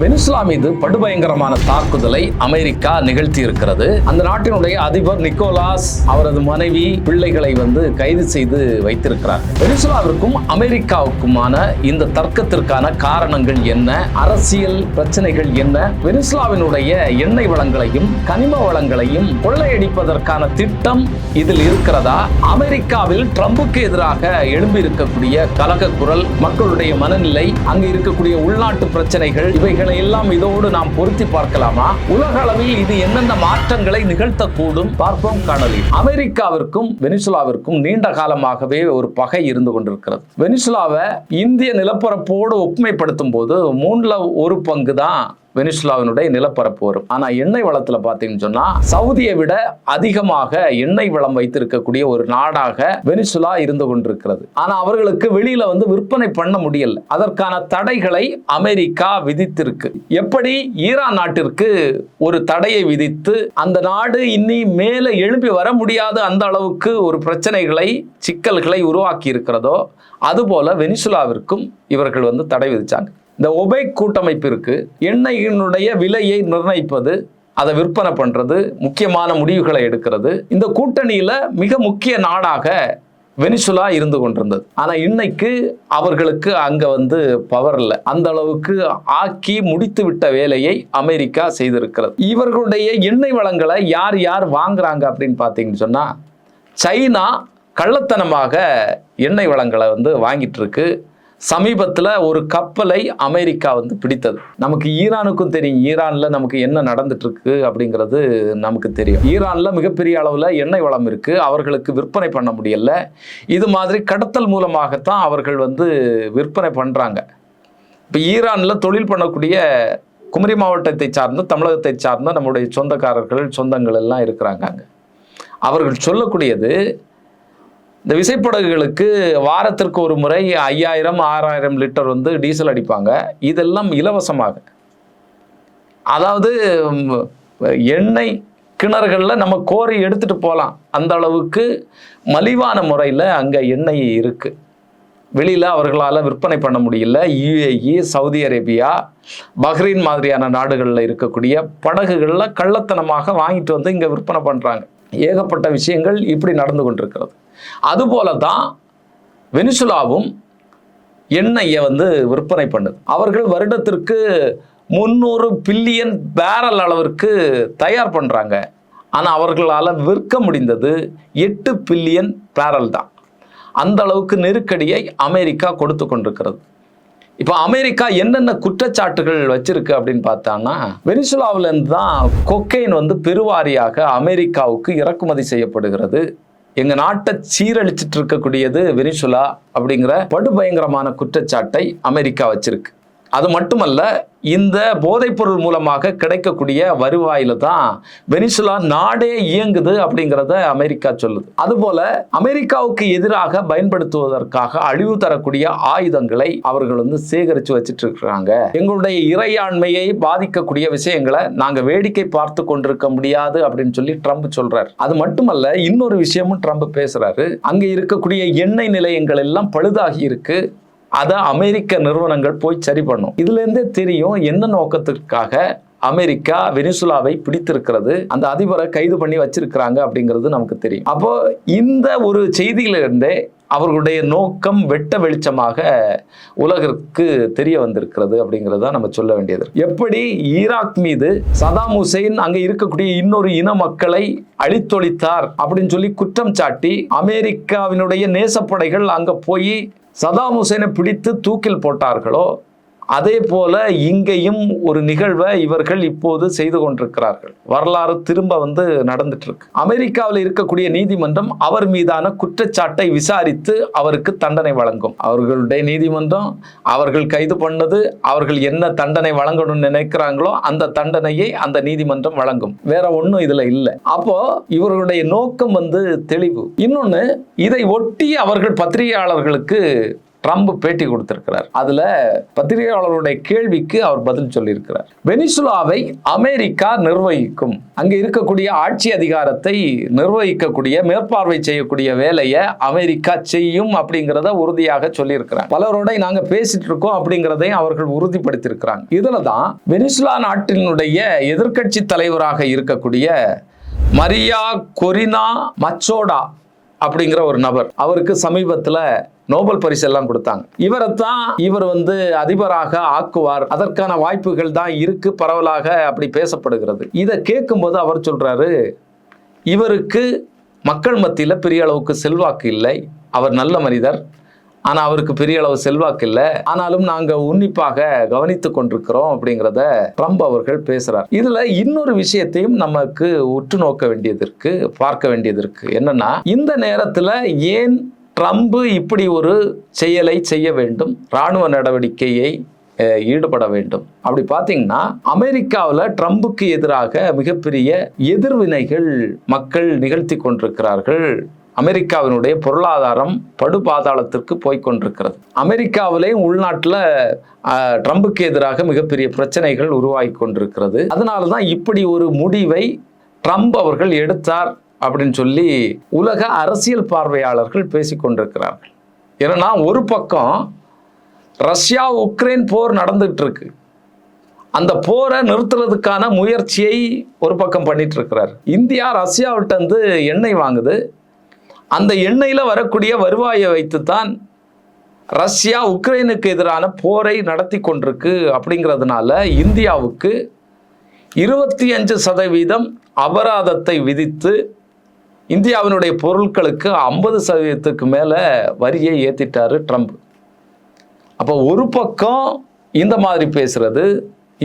Venezuela மீது படுபயங்கரமான தாக்குதலை America நிகழ்த்தி இருக்கிறது அந்த நாட்டினுடைய அதிபர் நிக்கோலாஸ் அவரது மனைவி பிள்ளைகளை வந்து கைது செய்து வைத்திருக்கிறார். வெனிசுலாவிற்கும் அமெரிக்காவுக்குமான இந்த தர்க்கத்திற்கான காரணங்கள் என்ன? அரசியல் பிரச்சனைகள் என்ன? வெனிசுலாவினுடைய எண்ணெய் வளங்களையும் கனிம வளங்களையும் கொள்ளையடிப்பதற்கான திட்டம் இதில் இருக்கிறதா? அமெரிக்காவில் ட்ரம்புக்கு எதிராக எழும்பி இருக்கக்கூடிய கலக குரல் மக்களுடைய மனநிலை அங்கு இருக்கக்கூடிய உள்நாட்டு பிரச்சனைகள் இவைகள் எல்லாம் இதோடு நாம் பொருத்தி பார்க்கலாமா? உலக அளவில் இது என்னென்ன மாற்றங்களை நிகழ்த்தக்கூடும்? பார்ப்போம் காணொலி அமெரிக்காவிற்கும் வெனிசுலாவிற்கும் நீண்ட காலமாகவே ஒரு பகை இருந்து கொண்டிருக்கிறது. வெனிசுலாவை இந்திய நிலப்பரப்போடு ஒப்புமைப்படுத்தும் போது மூணுல ஒரு பங்கு தான் வெனிசுலாவினுடைய நிலப்பரப்பு வரும். ஆனால் எண்ணெய் வளத்தில் பார்த்தீங்கன்னு சொன்னால் சவுதியை விட அதிகமாக எண்ணெய் வளம் வைத்திருக்கக்கூடிய ஒரு நாடாக வெனிசுலா இருந்து கொண்டிருக்கிறது. ஆனால் அவர்களுக்கு வெளியில் வந்து விற்பனை பண்ண முடியல. அதற்கான தடைகளை அமெரிக்கா விதித்திருக்கு. எப்படி? ஈரான் நாட்டிற்கு ஒரு தடையை விதித்து அந்த நாடு இனி மேலே எழும்பி வர முடியாத அந்த அளவுக்கு ஒரு பிரச்சனைகளை சிக்கல்களை உருவாக்கி இருக்கிறதோ அதுபோல வெனிசுலாவிற்கும் இவர்கள் வந்து தடை விதிச்சாங்க. இந்த ஒபேக் கூட்டமைப்பிற்கு எண்ணெயினுடைய விலையை நிர்ணயிப்பது அதை விற்பனை பண்ணுறது முக்கியமான முடிவுகளை எடுக்கிறது. இந்த கூட்டணியில் மிக முக்கிய நாடாக வெனிசுலா இருந்து கொண்டிருந்தது. ஆனால் இன்னைக்கு அவர்களுக்கு அங்கே வந்து பவர் இல்லை. அந்த அளவுக்கு ஆக்கி முடித்து விட்ட வேலையை அமெரிக்கா செய்திருக்கிறது. இவர்களுடைய எண்ணெய் வளங்களை யார் யார் வாங்குறாங்க அப்படின்னு பார்த்தீங்கன்னு சொன்னால் சைனா கள்ளத்தனமாக எண்ணெய் வளங்களை வந்து வாங்கிட்டு இருக்கு. சமீபத்தில் ஒரு கப்பலை அமெரிக்கா வந்து பிடித்தது. நமக்கு ஈரானுக்கும் தெரியும். ஈரானில் நமக்கு என்ன நடந்துட்டு இருக்கு அப்படிங்கிறது நமக்கு தெரியும். ஈரானில் மிகப்பெரிய அளவில் எண்ணெய் வளம் இருக்கு. அவர்களுக்கு விற்பனை பண்ண முடியல. இது மாதிரி கடத்தல் மூலமாகத்தான் அவர்கள் வந்து விற்பனை பண்ணுறாங்க இப்போ ஈரானில் தொழில் பண்ணக்கூடிய குமரி மாவட்டத்தை சார்ந்த தமிழகத்தை சார்ந்த நம்முடைய சொந்தக்காரர்கள் சொந்தங்கள் எல்லாம் இருக்கிறாங்க அங்கே. அவர்கள் சொல்லக்கூடியது இந்த விசைப்படகுகளுக்கு வாரத்திற்கு ஒரு முறை ஐயாயிரம் ஆறாயிரம் லிட்டர் வந்து டீசல் அடிப்பாங்க. இதெல்லாம் இலவசமாக. அதாவது எண்ணெய் கிணறுகளில் நம்ம கோரி எடுத்துட்டு போகலாம். அந்த அளவுக்கு மலிவான முறையில் அங்கே எண்ணெய் இருக்குது வெளியில் அவர்களால் விற்பனை பண்ண முடியல. யுஏஇ சவுதி அரேபியா பஹ்ரீன் மாதிரியான நாடுகளில் இருக்கக்கூடிய படகுகளில் கள்ளத்தனமாக வாங்கிட்டு வந்து இங்கே விற்பனை பண்ணுறாங்க ஏகப்பட்ட விஷயங்கள் இப்படி நடந்து கொண்டிருக்கிறது. அதுபோல தான் வெனிசுலாவும் எண்ணெயை வந்து விற்பனை பண்ணுது. அவர்கள் வருடத்திற்கு முந்நூறு பில்லியன் பேரல் அளவிற்கு தயார் பண்ணுறாங்க ஆனால் அவர்களால் விற்க முடிந்தது எட்டு பில்லியன் பேரல் தான். அந்த அளவுக்கு நெருக்கடியை அமெரிக்கா கொடுத்து கொண்டிருக்கிறது. இப்போ அமெரிக்கா என்னென்ன குற்றச்சாட்டுகள் வச்சிருக்கு அப்படின்னு பார்த்தான்னா வெனிசுலாவிலேருந்து தான் கொக்கைன் வந்து பெருவாரியாக அமெரிக்காவுக்கு இறக்குமதி செய்யப்படுகிறது. எங்கள் நாட்டை சீரழிச்சிட்டு இருக்கக்கூடியது வெனிசுலா அப்படிங்கிற படுபயங்கரமான குற்றச்சாட்டை அமெரிக்கா வச்சிருக்கு. அது மட்டுமல்ல இந்த போதைப்பொருள் மூலமாக கிடைக்கக்கூடிய வருவாயில தான் வெனிசுலா நாடே இயங்குது அப்படிங்கிறத அமெரிக்கா சொல்லுது. அதுபோல அமெரிக்காவுக்கு எதிராக பயன்படுத்துவதற்காக அழிவு தரக்கூடிய ஆயுதங்களை அவர்கள் வந்து சேகரித்து வச்சுட்டு இருக்கிறாங்க எங்களுடைய இறையாண்மையை பாதிக்கக்கூடிய விஷயங்களை நாங்கள் வேடிக்கை பார்த்து கொண்டிருக்க முடியாது அப்படின்னு சொல்லி ட்ரம்ப் சொல்றாரு. அது மட்டுமல்ல இன்னொரு விஷயமும் ட்ரம்ப் பேசுறாரு. அங்கே இருக்கக்கூடிய எண்ணெய் நிலையங்கள் எல்லாம் பழுதாகி இருக்கு. அதை அமெரிக்க நிறுவனங்கள் போய் சரி பண்ணும். இதுல இருந்தே தெரியும் என்ன நோக்கத்திற்காக அமெரிக்கா வெனிசுலாவை பிடித்திருக்கிறது அந்த அதிபரை கைது பண்ணி வச்சிருக்கிறாங்க அப்படிங்கிறது நமக்கு தெரியும். அப்போ இந்த ஒரு செய்தியிலிருந்தே அவர்களுடைய நோக்கம் வெட்ட வெளிச்சமாக உலகிற்கு தெரிய வந்திருக்கிறது அப்படிங்கிறது தான் நம்ம சொல்ல வேண்டியது. எப்படி ஈராக் மீது சதாம் ஹுசைன் அங்கே இருக்கக்கூடிய இன்னொரு இன மக்களை அழித்தொழித்தார் அப்படின்னு சொல்லி குற்றம் சாட்டி அமெரிக்காவினுடைய நேசப்படைகள் அங்கே போய் சதாம் ஹுசைனை பிடித்து தூக்கில் போட்டார்களோ அதே போல இங்கேயும் ஒரு நிகழ்வை இவர்கள் இப்போது செய்து கொண்டிருக்கிறார்கள். வரலாறு திரும்ப வந்து நடந்துட்டு இருக்கு அமெரிக்காவில் இருக்கக்கூடிய நீதிமன்றம் அவர் மீதான குற்றச்சாட்டை விசாரித்து அவருக்கு தண்டனை வழங்கும். அவர்களுடைய நீதிமன்றம் அவர்கள் கைது பண்ணது அவர்கள் என்ன தண்டனை வழங்கணும்னு நினைக்கிறாங்களோ அந்த தண்டனையை அந்த நீதிமன்றம் வழங்கும். வேற ஒன்றும் இதுல இல்லை. அப்போ இவர்களுடைய நோக்கம் வந்து தெளிவு. இன்னொன்னு இதை ஒட்டி அவர்கள் பத்திரிகையாளர்களுக்கு ட்ரம்ப் பேட்டி கொடுத்திருக்கிறார். அதுல பத்திரிகையாளருடைய கேள்விக்கு அவர் பதில் சொல்லியிருக்கிறார். வெனிசுலாவை அமெரிக்கா நிர்வகிக்கும். அங்கே இருக்கக்கூடிய ஆட்சி அதிகாரத்தை நிர்வகிக்கக்கூடிய மேற்பார்வை செய்யக்கூடிய வேலையை அமெரிக்கா செய்யும் அப்படிங்கிறத உறுதியாக சொல்லியிருக்கிறார். பலரோட நாங்க பேசிட்டு இருக்கோம் அப்படிங்கிறதையும் அவர்கள் உறுதிப்படுத்தியிருக்கிறாங்க. இதில் தான் வெனிசுலா நாட்டினுடைய எதிர்க்கட்சி தலைவராக இருக்கக்கூடிய மரியா கொரினா மச்சோடா அப்படிங்கிற ஒரு நபர் அவருக்கு சமீபத்தில் நோபல் பரிசு எல்லாம் கொடுத்தாங்க. தான் இவர் வந்து அதிபராக ஆக்குவார். அதற்கான வாய்ப்புகள் தான் இருக்கு பரவலாக அப்படி பேசப்படுகிறது. இதை கேட்கும்போது அவர் சொல்றாரு இவருக்கு மக்கள் மத்தியில் பெரிய அளவுக்கு செல்வாக்கு இல்லை. அவர் நல்ல மனிதர். ஆனால் அவருக்கு பெரிய அளவு செல்வாக்கு இல்லை. ஆனாலும் நாங்கள் உன்னிப்பாக கவனித்து கொண்டிருக்கிறோம் அப்படிங்கிறத ட்ரம்ப் அவர்கள் பேசுகிறார் இதில் இன்னொரு விஷயத்தையும் நமக்கு உற்று நோக்க வேண்டியது இருக்குது பார்க்க வேண்டியது இருக்குது என்னென்னா இந்த நேரத்தில் ஏன் ட்ரம்ப் இப்படி ஒரு செயலை செய்ய வேண்டும் இராணுவ நடவடிக்கையை ஈடுபட வேண்டும். அப்படி பார்த்தீங்கன்னா அமெரிக்காவில் ட்ரம்புக்கு எதிராக மிகப்பெரிய எதிர்வினைகள் மக்கள் நிகழ்த்தி கொண்டிருக்கிறார்கள். அமெரிக்காவினுடைய பொருளாதாரம் படுபாதாளத்திற்கு போய்கொண்டிருக்கிறது அமெரிக்காவிலேயும் உள்நாட்டில் ட்ரம்புக்கு எதிராக மிகப்பெரிய பிரச்சனைகள் உருவாகி கொண்டிருக்கிறது. அதனால தான் இப்படி ஒரு முடிவை ட்ரம்ப் அவர்கள் எடுத்தார். அப்படின்னு சொல்லி உலக அரசியல் பார்வையாளர்கள் பேசிக்கொண்டிருக்கிறார்கள் ஏன்னா ஒரு பக்கம் ரஷ்யா உக்ரைன் போர் நடந்துகிட்டு இருக்கு. அந்த போரை நிறுத்துறதுக்கான முயற்சியை ஒரு பக்கம் பண்ணிட்டு இருக்கிறார். இந்தியா ரஷ்யாவிட்ட வந்து எண்ணெய் வாங்குது. அந்த எண்ணெயில் வரக்கூடிய வருவாயை வைத்துத்தான் ரஷ்யா உக்ரைனுக்கு எதிரான போரை நடத்தி கொண்டிருக்கு அப்படிங்கிறதுனால இந்தியாவுக்கு இருபத்தி அஞ்சு சதவீதம் அபராதத்தை விதித்து இந்தியாவினுடைய பொருட்களுக்கு ஐம்பது சதவீதத்துக்கு மேலே வரியை ஏற்றிட்டார் ட்ரம்ப். அப்போ ஒரு பக்கம் இந்த மாதிரி பேசுகிறது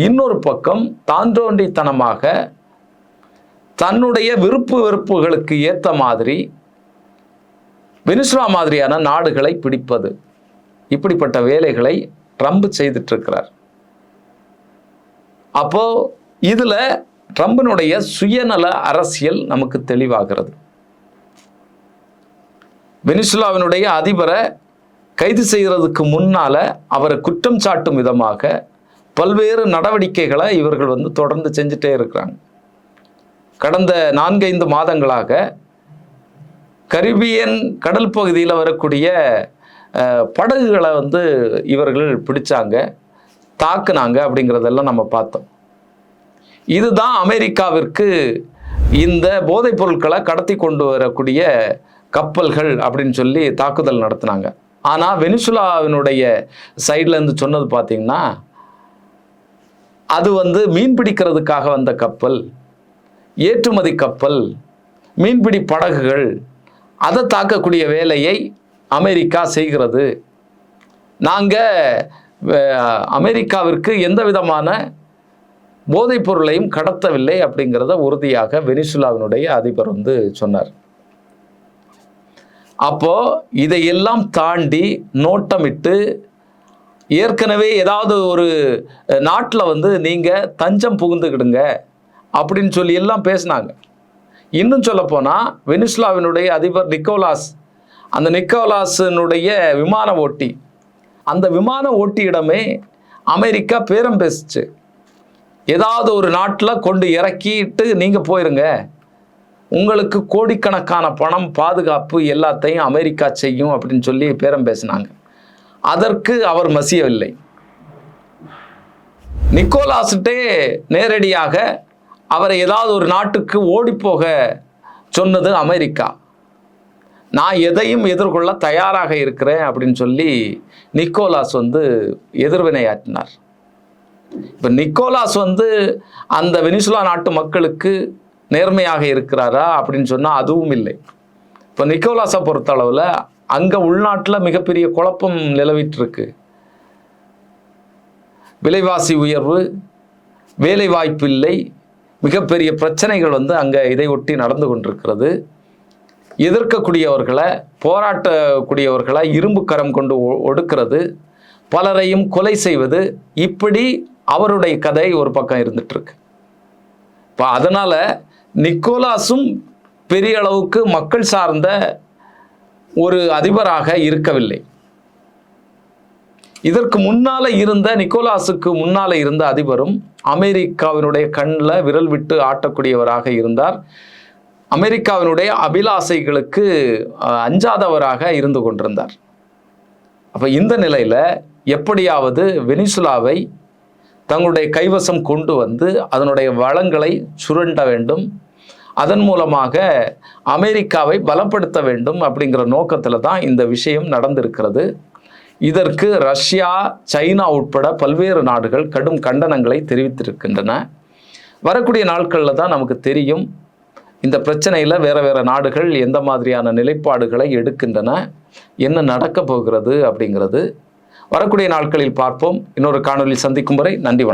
இன்னொரு பக்கம் தாண்டோண்டித்தனமாக தன்னுடைய விருப்பு வெறுப்புகளுக்கு ஏற்ற மாதிரி வெனிசுலா மாதிரியான நாடுகளை பிடிப்பது. இப்படிப்பட்ட வேலைகளை ட்ரம்ப் செய்துட்ருக்கிறார் அப்போது இதில் ட்ரம்பினுடைய சுயநல அரசியல் நமக்கு தெளிவாகிறது. வெனிசுலாவினுடைய அதிபரை கைது செய்கிறதுக்கு முன்னால் அவரை குற்றம் சாட்டும் விதமாக பல்வேறு நடவடிக்கைகளை இவர்கள் வந்து தொடர்ந்து செஞ்சுட்டே இருக்கிறாங்க. கடந்த நான்கைந்து மாதங்களாக கரிபியன் கடல் பகுதியில் வரக்கூடிய படகுகளை வந்து இவர்கள் பிடிச்சாங்க தாக்குனாங்க அப்படிங்கிறதெல்லாம் நம்ம பார்த்தோம். இதுதான் அமெரிக்காவிற்கு இந்த போதைப் பொருட்களை கடத்தி கொண்டு வரக்கூடிய கப்பல்கள் அப்படின்னு சொல்லி தாக்குதல் நடத்தினாங்க. ஆனால் வெனிசுலாவினுடைய சைட்லேருந்து சொன்னது பார்த்தீங்கன்னா அது வந்து மீன் பிடிக்கிறதுக்காக வந்த கப்பல் ஏற்றுமதி கப்பல் மீன்பிடி படகுகள் அதை தாக்கக்கூடிய வேலையை அமெரிக்கா செய்கிறது. நாங்கள் அமெரிக்காவிற்கு எந்த விதமான போதைப் பொருளையும் கடத்தவில்லை அப்படிங்கிறத உறுதியாக வெனிசுலாவினுடைய அதிபர் வந்து சொன்னார். அப்போ இதையெல்லாம் தாண்டி நோட்டமிட்டு ஏற்கனவே ஏதாவது ஒரு நாட்டில் வந்து நீங்கள் தஞ்சம் புகுந்துக்கிடுங்க அப்படின்னு சொல்லி எல்லாம் பேசினாங்க. இன்னும் சொல்லப்போனால் வெனிஸ்லாவினுடைய அதிபர் நிக்கோலாஸ் அந்த நிக்கோலாஸினுடைய விமான ஓட்டி. அந்த விமான ஓட்டியிடமே அமெரிக்கா பேரம் பேசுச்சு. ஏதாவது ஒரு நாட்டில் கொண்டு இறக்கிட்டு நீங்கள் போயிருங்க. உங்களுக்கு கோடிக்கணக்கான பணம் பாதுகாப்பு எல்லாத்தையும் அமெரிக்கா செய்யும் அப்படின்னு சொல்லி பேரம் பேசினாங்க. அதற்கு அவர் மசியவில்லை. நிக்கோலாஸ்ட்டே நேரடியாக அவரை ஏதாவது ஒரு நாட்டுக்கு ஓடிப்போக சொன்னது அமெரிக்கா. நான் எதையும் எதிர்கொள்ள தயாராக இருக்கிறேன் அப்படின்னு சொல்லி நிக்கோலாஸ் வந்து எதிர்வினையாற்றினார் இப்போ நிக்கோலாஸ் வந்து அந்த வெனிசுலா நாட்டு மக்களுக்கு நேர்மையாக இருக்கிறாரா அப்படின்னு சொன்னால் அதுவும் இல்லை. இப்போ நிக்கோலாஸை பொறுத்தளவில் அங்கே உள்நாட்டில் மிகப்பெரிய குழப்பம் நிலவிட்டுருக்கு. விலைவாசி உயர்வு வேலை வாய்ப்பு இல்லை மிகப்பெரிய பிரச்சனைகள் வந்து அங்கே இதை ஒட்டி நடந்து கொண்டிருக்கிறது. எதிர்க்கக்கூடியவர்களை போராட்டக்கூடியவர்களை இரும்பு கரம் கொண்டு ஒ- ஒடுக்கிறது. பலரையும் கொலை செய்வது இப்படி அவருடைய கதை ஒரு பக்கம் இருந்துட்டு இப்போ அதனால் நிக்கோலாஸும் பெரிய அளவுக்கு மக்கள் சார்ந்த ஒரு அதிபராக இருக்கவில்லை. இதற்கு முன்னால இருந்த நிக்கோலாஸுக்கு முன்னால இருந்த அதிபரும் அமெரிக்காவினுடைய கண்ணில் விரல் விட்டு ஆட்டக்கூடியவராக இருந்தார். அமெரிக்காவினுடைய அபிலாசைகளுக்கு அஞ்சாதவராக இருந்து கொண்டிருந்தார். அப்போ இந்த நிலையில் எப்படியாவது வெனிசுலாவை தங்களுடைய கைவசம் கொண்டு வந்து அதனுடைய வளங்களை சுரண்ட வேண்டும். அதன் மூலமாக அமெரிக்காவை பலப்படுத்த வேண்டும் அப்படிங்கிற நோக்கத்தில் தான் இந்த விஷயம் நடந்திருக்கிறது. இதற்கு ரஷ்யா சைனா உட்பட பல்வேறு நாடுகள் கடும் கண்டனங்களை தெரிவித்திருக்கின்றன. வரக்கூடிய நாட்களில் தான் நமக்கு தெரியும். இந்த பிரச்சனையில் வேறு வேறு நாடுகள் எந்த மாதிரியான நிலைப்பாடுகளை எடுக்கின்றன என்ன நடக்க போகிறது அப்படிங்கிறது. வரக்கூடிய நாட்களில் பார்ப்போம். இன்னொரு காணொலியில் சந்திக்கும் வரை நன்றி வணக்கம்.